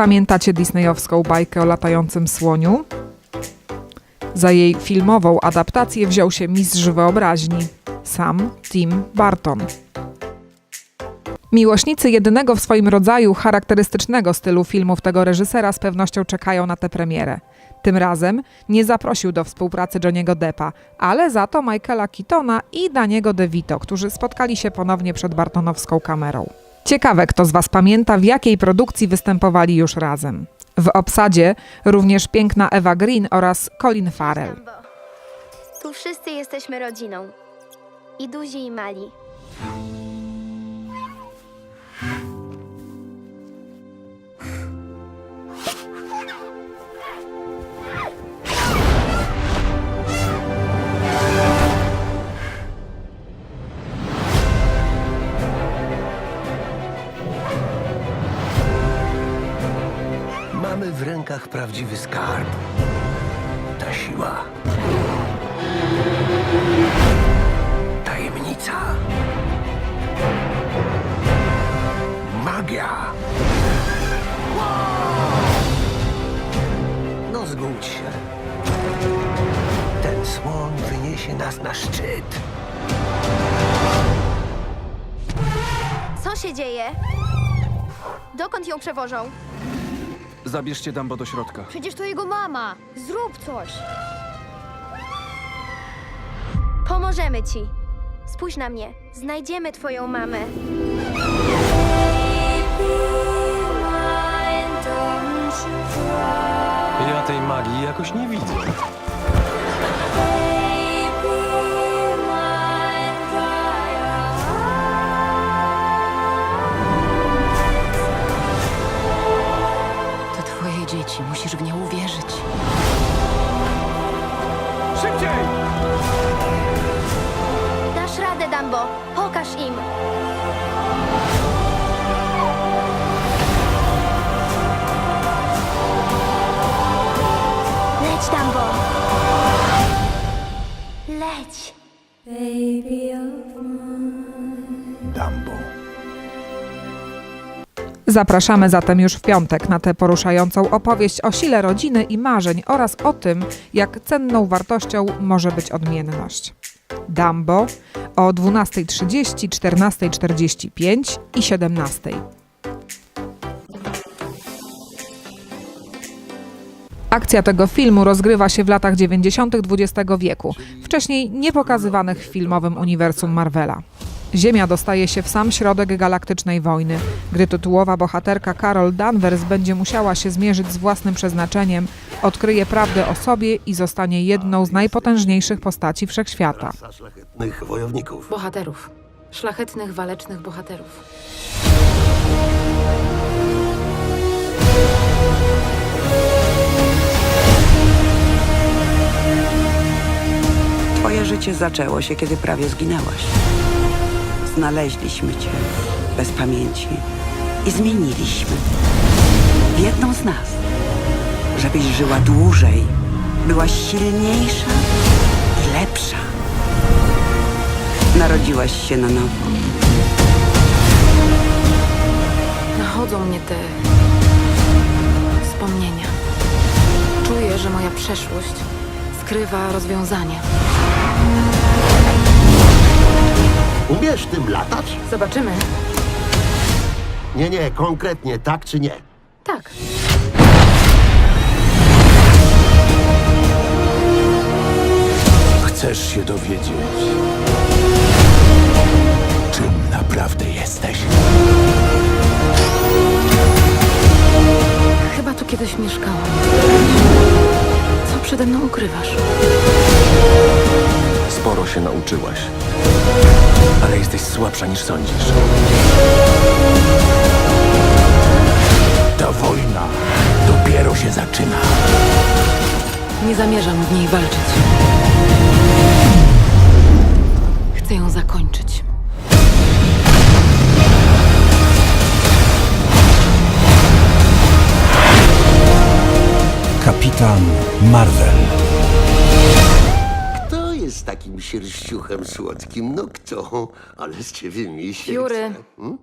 Pamiętacie disneyowską bajkę o latającym słoniu? Za jej filmową adaptację wziął się mistrz wyobraźni, sam Tim Burton. Miłośnicy jedynego w swoim rodzaju charakterystycznego stylu filmów tego reżysera z pewnością czekają na tę premierę. Tym razem nie zaprosił do współpracy Johniego Deppa, ale za to Michaela Keatona i Daniego DeVito, którzy spotkali się ponownie przed Bartonowską kamerą. Ciekawe, kto z Was pamięta, w jakiej produkcji występowali już razem. W obsadzie również piękna Eva Green oraz Colin Farrell. Tu wszyscy jesteśmy rodziną. I duzi, i mali. Mamy w rękach prawdziwy skarb. Ta siła. Tajemnica. Magia. No zgódź się. Ten słoń wyniesie nas na szczyt. Co się dzieje? Dokąd ją przewożą? Zabierzcie Dumbo do środka. Przecież to jego mama. Zrób coś. Pomożemy ci. Spójrz na mnie. Znajdziemy twoją mamę. Ja tej magii jakoś nie widzę. Dumbo. Pokaż im. Leć, Dumbo. Leć. Dumbo. Zapraszamy zatem już w piątek na tę poruszającą opowieść o sile rodziny i marzeń oraz o tym, jak cenną wartością może być odmienność. Dumbo o 12.30, 14.45 i 17.00. Akcja tego filmu rozgrywa się w latach 90. XX wieku, wcześniej niepokazywanych w filmowym uniwersum Marvela. Ziemia dostaje się w sam środek galaktycznej wojny, gdy tytułowa bohaterka Carol Danvers będzie musiała się zmierzyć z własnym przeznaczeniem, odkryje prawdę o sobie i zostanie jedną z najpotężniejszych postaci wszechświata. Szlachetnych wojowników. Bohaterów. Szlachetnych, walecznych bohaterów. Twoje życie zaczęło się, kiedy prawie zginęłaś. Znaleźliśmy cię bez pamięci i zmieniliśmy w jedną z nas. Żebyś żyła dłużej, byłaś silniejsza i lepsza. Narodziłaś się na nowo. Nachodzą mnie te wspomnienia. Czuję, że moja przeszłość skrywa rozwiązanie. Umiesz tym latać? Zobaczymy. Nie, nie, konkretnie tak czy nie. Tak. Chcesz się dowiedzieć, czym naprawdę jesteś? Chyba tu kiedyś mieszkałam. Co przede mną ukrywasz? Sporo się nauczyłaś. Ale jesteś słabsza niż sądzisz. Ta wojna dopiero się zaczyna. Nie zamierzam w niej walczyć. Chcę ją zakończyć. Kapitan Marvel. Kto jest takim sierściuchem słodkim? No kto? Ale z ciebie mi się Jury. chce. Hmm?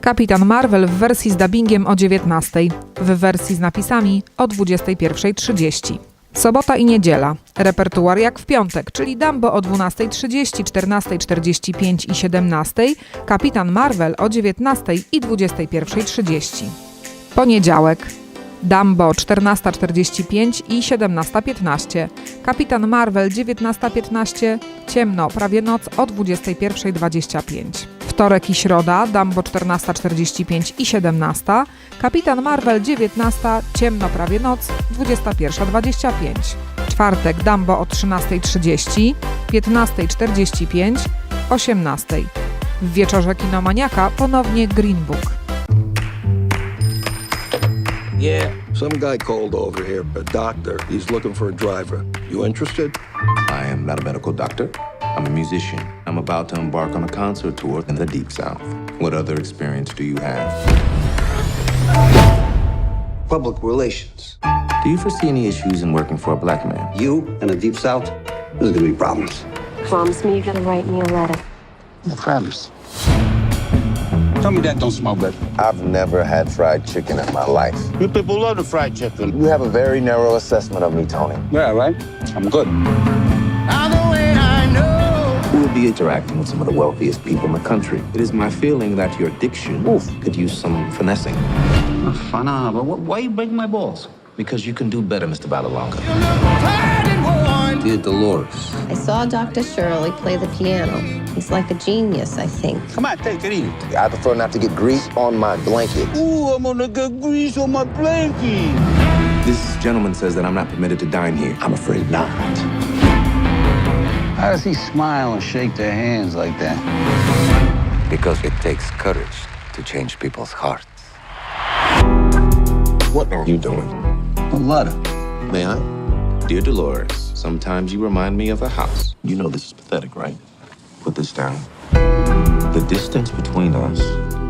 Kapitan Marvel w wersji z dubbingiem o 19, w wersji z napisami o 21.30. Sobota i niedziela. Repertuar jak w piątek, czyli Dumbo o 12.30, 14.45 i 17.00, Kapitan Marvel o 19.00 i 21.30. Poniedziałek. Dumbo 14.45 i 17.15. Kapitan Marvel 19.15. Ciemno, prawie noc o 21.25. Wtorek i środa Dumbo 14.45 i 17. Kapitan Marvel 19. Ciemno, prawie noc 21.25. Czwartek Dumbo o 13.30, 15.45, 18.00. W wieczorze kinomaniaka ponownie Green Book. Yeah. Some guy called over here, a doctor. He's looking for a driver. You interested? I am not a medical doctor. I'm a musician. I'm about to embark on a concert tour in the Deep South. What other experience do you have? Public relations. Do you foresee any issues in working for a black man? You in the Deep South? There's gonna be problems. Promise me you're gonna write me a letter. I promise. Tell me that don't smell good. I've never had fried chicken in my life. You people love the fried chicken. You have a very narrow assessment of me, Tony. Yeah, right? I'm good. You will be interacting with some of the wealthiest people in the country. It is my feeling that your diction could use some finessing. Fun, but why you breaking my balls? Because you can do better, Mr. Balalonga. Dear Dolores. I saw Dr. Shirley play the piano. He's like a genius, I think. Come on, take it easy. I prefer not to get grease on my blanket. Ooh, I'm gonna get grease on my blanket. This gentleman says that I'm not permitted to dine here. I'm afraid not. How does he smile and shake their hands like that? Because it takes courage to change people's hearts. What are you doing? A letter. May I? Dear Dolores, sometimes you remind me of a house. You know this is pathetic, right? Put this down. The distance between us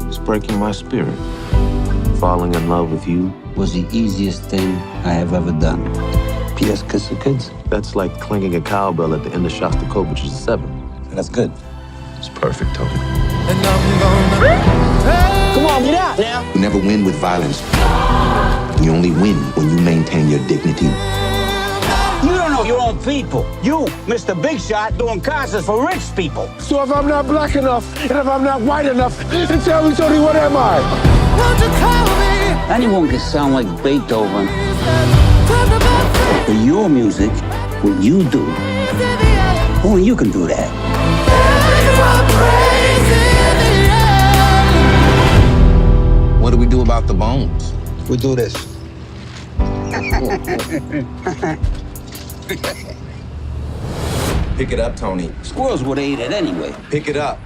is breaking my spirit. Falling in love with you, was the easiest thing I have ever done. P.S. Kiss the kids. that's like clanging a cowbell at the end of Shostakovich's Seven. And that's good. It's perfect, Tony. Come on, get out now. You never win with violence. You only win when you maintain your dignity. You don't know your own people. You, Mr. Big Shot, doing concerts for rich people. So if I'm not black enough, and if I'm not white enough, then tell me, Tony, what am I? Anyone can sound like Beethoven. But your music, what you do, only you can do that. What do we do about the bones? We do this. Pick it up, Tony. Squirrels would have ate it anyway. Pick it up.